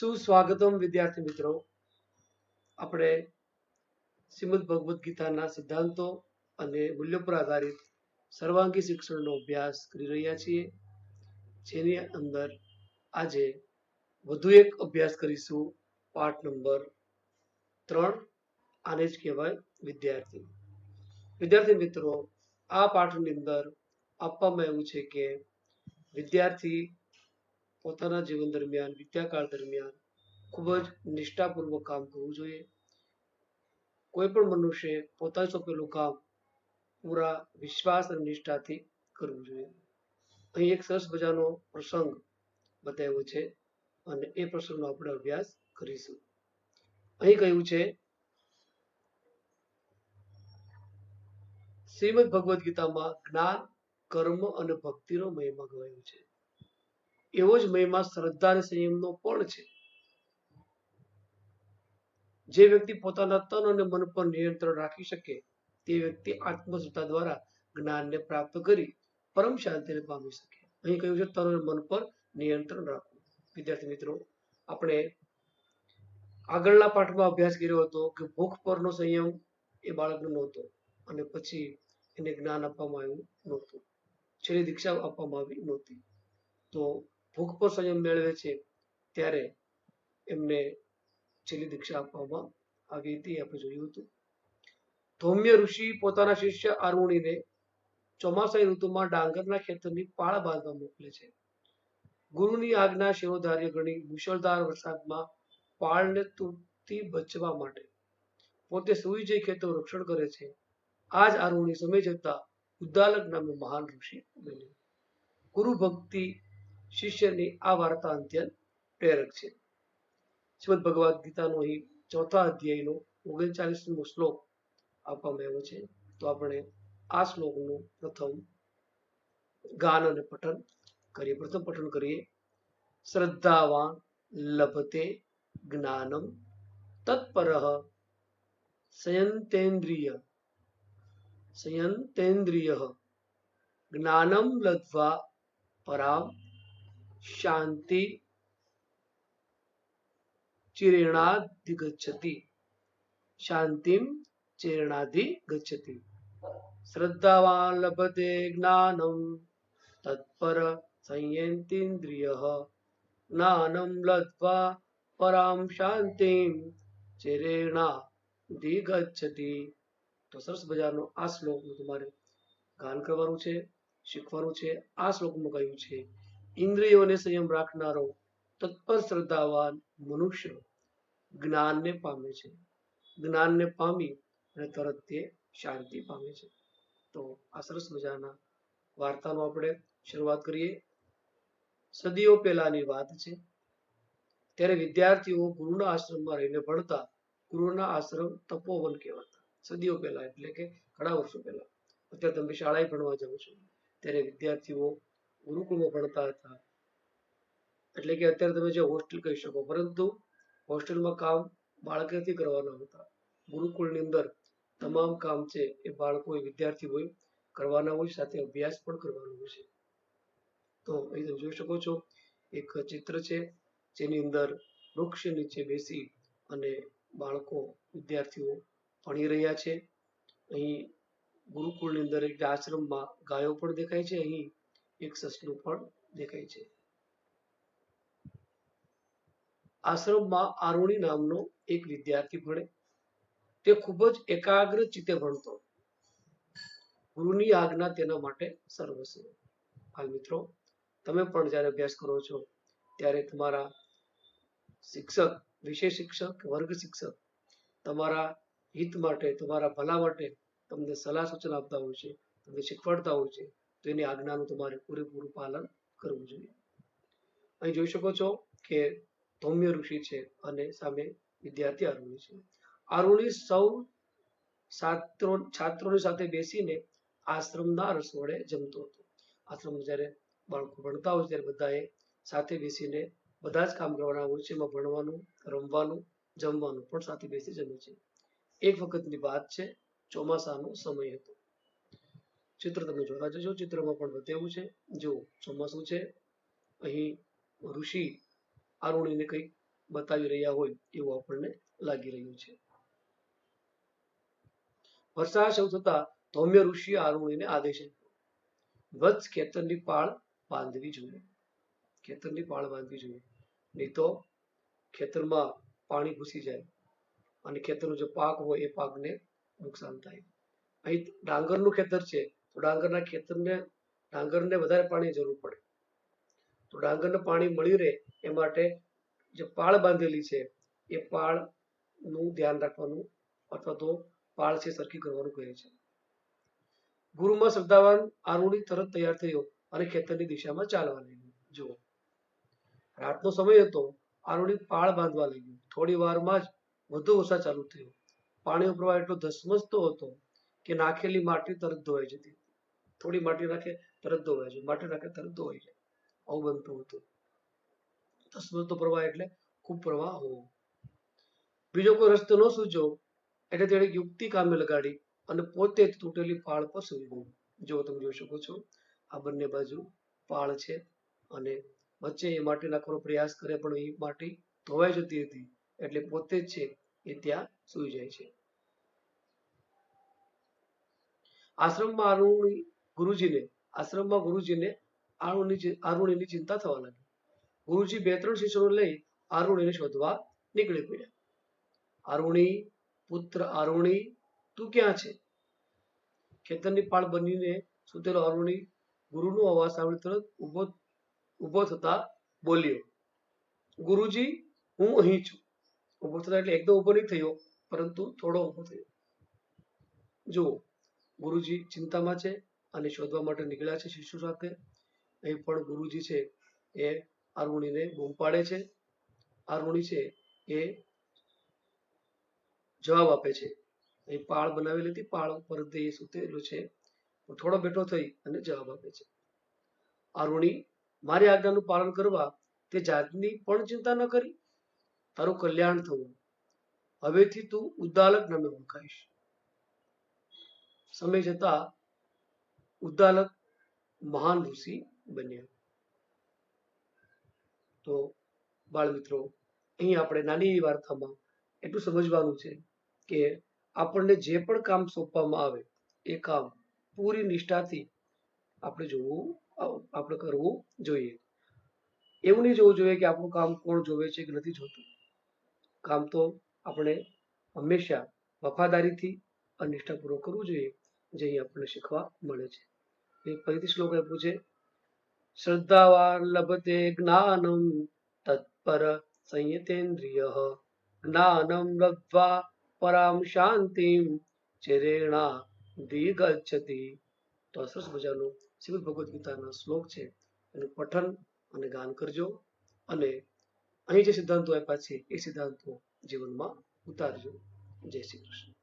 સુસ્વાગતમ વિદ્યાર્થી મિત્રો? આપણે શ્રીમદ ભગવદ્ ગીતાના સિદ્ધાંતો અને મૂલ્યો પર આધારિત સર્વાંગી શિક્ષણનો અભ્યાસ કરી રહ્યા છીએ. જેની અંદર આજે વધુ એક અભ્યાસ કરીશું, પાઠ નંબર ત્રણ. આને જ કહેવાય વિદ્યાર્થી. વિદ્યાર્થી મિત્રો, આ પાઠની અંદર આપવામાં આવ્યું છે કે વિદ્યાર્થી પોતાના જીવન દરમિયાન, વિદ્યાકાળ દરમિયાન ખૂબ જ નિષ્ઠાપૂર્વક કામ કરવું જોઈએ. કોઈ પણ મનુષ્ય પોતાને સોંપેલું કામ પૂરા વિશ્વાસ અને નિષ્ઠાથી કરવું જોઈએ. અહીં એક સરસ મજાનો પ્રસંગ બતાવ્યો છે અને એ પ્રસંગનો આપણે અભ્યાસ કરીશું. અહીં કહ્યું છે, શ્રીમદ ભગવદ્ ગીતામાં જ્ઞાન, કર્મ અને ભક્તિનો મહિમા ગવાયો છે. એવો જ મહિમા શ્રદ્ધા અને સંયમનો પણ છે. જે વ્યક્તિ પોતાના તન અને મન પર નિયંત્રણ રાખી શકે, તે વ્યક્તિ આત્મસત્તા દ્વારા જ્ઞાનને પ્રાપ્ત કરી પરમ શાંતિને પામી શકે. અહીં કહ્યું છે, તન અને મન પર નિયંત્રણ રાખવું. વિદ્યાર્થી મિત્રો, આપણે આગળના પાઠમાં અભ્યાસ કર્યો હતો કે ભૂખ પરનો સંયમ એ બાળકનો નહોતો અને પછી એને જ્ઞાન આપવામાં આવ્યું નહોતું. છેલ્લી દીક્ષા આપવામાં આવી નહોતી. તો ભૂખ પર સંયમ મેળવે છે, ત્યારે એમને છેલ્લી દીક્ષા આપવામાં આવી હતી આપણે જોયું હતું. ધૌમ્ય ઋષિ પોતાના શિષ્ય આરુણીને ચોમાસાની ઋતુમાં ડાંગરના ખેતરની પાળ બાંધવા મોકલે છે. ગુરુની આજ્ઞા શિરોધાર્ય ગણી મુશળધાર વરસાદમાં પાળને તૂટથી બચવા માટે પોતે સુઈ જઈ ખેતો રક્ષણ કરે છે. આજ અરુણી સમય જતા ઉદ્દાલક નામે મહાન ઋષિ બન્યું. ગુરુ ભક્તિ શિષ્યની આ વાર્તા અત્યંત પ્રેરક છે. શ્રીમદ ભગવદ્ ગીતાનો અહીં ચોથા અધ્યાયનો ઓગણચાલીસમો શ્લોક આપવામાં આવ્યો છે. તો આપણે આ શ્લોકનું પ્રથમ ગાન અને પઠન કરીએ. પ્રથમ પઠન કરીએ. શ્રદ્ધાવાન લભતે જ્ઞાનમ તત્પર સંયંતેન્દ્રિય. સંયંતેન્દ્રિય જ્ઞાનમ લબ્ધ્વા પરામ શાંતિ ચિરેણાધિગચ્છતિ શાંતિમ ચિરેણાધિગચ્છતિ શ્રદ્ધાવાન લભતે જ્ઞાનમ તત્પર સંયંતીન્દ્રિય જ્ઞાનમ લત્વા પરામ શાંતિમ ચિરેણાધિગચ્છતિ તો સરસ મજાનો આ શ્લોકનું તમારે ગાન કરવાનું છે, શીખવાનું છે, આ શ્લોકમાં કહ્યું છે ઇન્દ્રિયોને સંયમ રાખનારો તત્પર શ્રદ્ધાવાન મનુષ્ય જ્ઞાનને પામે છે. જ્ઞાનને પામી અને તરત તે શાંતિ પામે છે. તો આ સરસ મજાના વાર્તાનો આપણે શરૂઆત કરીએ. સદીઓ પહેલાની વાત છે. ત્યારે વિદ્યાર્થીઓ ગુરુના આશ્રમમાં રહીને ભણતા ગુરુના આશ્રમ તપોવન કહેવાતા. સદીઓ પહેલા એટલે કે ઘણા વર્ષો પહેલા. અત્યારે તમે શાળાએ ભણવા જાઓ છો. ત્યારે વિદ્યાર્થીઓ ગુરુકુળમાં ભણતા હતા. એટલે કે અત્યારે તમે જે હોસ્ટેલ કહી શકો, પરંતુ હોસ્ટેલમાં કામ બાળકેથી કરવાના હતા. ગુરુકુળની અંદર તમામ કામ છે એ બાળકો વિદ્યાર્થી હોય, કરવાના હોય, સાથે અભ્યાસ પણ કરવાનો હોય છે. તો અહીં તમે જોઈ શકો છો, એક ચિત્ર છે, જેની અંદર વૃક્ષ નીચે બેસી અને બાળકો, વિદ્યાર્થીઓ ભણી રહ્યા છે. અહીં ગુરુકુળની અંદર એક આશ્રમમાં ગાયો પણ દેખાય છે, અહીં એક સસલું પણ દેખાય છે. આશ્રમમાં આરુણી નામનો એક વિદ્યાર્થી ભણે. તે ખૂબ જ એકાગ્ર ચિત્તે ભણતો. ગુરુની આજ્ઞા તેના માટે સર્વસ્વ. હાલ મિત્રો, તમે પણ જ્યારે અભ્યાસ કરો છો, ત્યારે તમારા શિક્ષક વિષય શિક્ષક, વર્ગ શિક્ષક, તમારા હિત માટે, તમારા ભલા માટે તમને સલાહ સૂચન આપતા હોય છે, તમને શીખવાડતા હોય છે. તો એની આજ્ઞાનું તમારે પૂરેપૂરું પાલન કરવું જોઈએ. અહીં જોઈ શકો છો કે ધૌમ્ય ઋષિ છે અને સામે વિદ્યાર્થી અરુણી છે. અરુણી સૌ છાત્રો છાત્રોની સાથે બેસીને આશ્રમના રસોડે જમતો હતો. આશ્રમ જ્યારે બાળકો ભણતા હોય ત્યારે બધાએ સાથે બેસીને બધા જ કામ કરવાના હોય છે. એમાં ભણવાનું, રમવાનું, જમવાનું પણ સાથે બેસી જમે છે. એક વખતની વાત છે, ચોમાસાનો સમય હતો. ચિત્ર તમે જોતા જશો, ચિત્રમાં પણ બતાવ્યું છે. જો ચોમાસું છે, અહીં ઋષિ આરુણીને કંઈક બતાવી રહ્યા હોય એવું આપણને લાગી રહ્યું છે. વર્ષા શરૂ થતા ધૌમ્ય ઋષિ આરુણીને આદેશ વત્સ ખેતરની પાળ બાંધવી જોઈએ. ખેતરની પાળ બાંધવી જોઈએ. નહીં તો ખેતરમાં પાણી ઘૂસી જાય અને ખેતરનો જે પાક હોય એ પાકને નુકસાન થાય. અહીં ડાંગરનું ખેતર છે તો ડાંગરના ખેતરને, ડાંગરને વધારે પાણી જરૂર પડે. તો ડાંગરને પાણી મળી રહે એ માટે જે પાળ બાંધેલી છે, એ પાળનું ધ્યાન રાખવાનું અથવા તો પાળ છે સરખી કરવાનું કહે છે. ગુરુમાં શ્રદ્ધાવાન આરુણી તરત તૈયાર થયો અને ખેતરની દિશામાં ચાલવા લાગ્યો. જુઓ. રાતનો સમય હતો, આરુણી પાળ બાંધવા લાગ્યું. થોડી વારમાં જ વધુ ઓછા ચાલુ થયો. પાણીનો પ્રવાહ એટલો ધસમસતો હતો કે નાખેલી માટી તરત ધોવાઈ જતી. થોડી માટી નાખે, તરત ધોવાઈ જાય. માટી નાખે, તરત ધોવાઈ જાય. આવું બનતું હતું. ધસમસતો પ્રવાહ એટલે ખૂબ પ્રવાહ હોવો. બીજો કોઈ રસ્તો ન સૂચો એટલે તેણે યુક્તિ કામે લગાડી અને પોતે જ તૂટેલી પાળ પર સૂઈ ગયું. જો તમે જોઈ શકો છો, આ બંને બાજુ પાળ છે અને વચ્ચે એ માટી નાખવાનો પ્રયાસ કરે પણ એ માટી ધોવાઈ જતી હતી, એટલે પોતે જ છે એ ત્યાં સૂઈ જાય છે. આશ્રમમાં આરુણી ગુરુજીને, આશ્રમમાં ગુરુજીને આરુણી આરુણીની ચિંતા થવા લાગી. ગુરુજી બે ત્રણ શિષ્યો લઈ આરુણીને શોધવા નીકળી પડ્યા. આરુણી પુત્ર આરુણી તું ક્યાં છે? ખેતરની પાળ બનીને સુતેલો અરુણી ગુરુનો અવાજ સાંભળી તરત ઊભો ઊભો થતા બોલ્યો, ગુરુજી, હું અહીં છું. ઊભો થતા એટલે એકદમ ઊભો નહીં થયો, પરંતુ થોડો ઊભો થયો. જુઓ ગુરુજી ચિંતામાં છે અને શોધવા માટે નીકળ્યા છે શિષ્યો સાથે. અહીં પણ ગુરુજી છે એ આરુણીને બૂમ પાડે છે. આરુણી છે એ જવાબ આપે છે. અહીં પાળ બનાવેલી હતી, પાળ ઉપર તે સુતેલો છે. થોડો બેઠો થઈ અને જવાબ આપે છે. આરુણી મારી આજ્ઞાનું પાલન કરવા તે જાતની પણ ચિંતા ન કરી. તારું કલ્યાણ થવું. હવેથી તું ઉદ્દાલક નામે ઓળખાઈશ. સમય જતા ઉદ્દાલક મહાન ઋષિ બન્યા. તો બાળ મિત્રો, અહીં આપણે નાની એવી વાર્તામાં એટલું સમજવાનું છે કે આપણને જે પણ કામ સોંપવામાં આવે, એ કામ પૂરી નિષ્ઠાથી આપણે જોવું, આપણે કરવું જોઈએ. એવું નહીં જોવું જોઈએ કે આપણું કામ કોણ જોવે છે કે નથી જોતું. કામ તો આપણે હંમેશા વફાદારીથી અને નિષ્ઠાપૂર્વક કરવું જોઈએ, જે અહીં આપણને શીખવા મળે છે. એ ફરીથી શ્લોક આપ્યું છે, શ્રદ્ધાવાન લભતે જ્ઞાનમ તત્પર સંયતેન્દ્રિય, જ્ઞાનમ લબ્ધ્વા પરામ શાંતિમ, ચિરેણા દિગચ્છતિ તો આ સરસ મજાનું શ્રીમદ ભગવદ્ ગીતાના શ્લોક છે. એનું પઠન અને ગાન કરજો અને અહીં જે સિદ્ધાંતો આપ્યા છે, એ સિદ્ધાંતો જીવનમાં ઉતારજો. જય શ્રી કૃષ્ણ.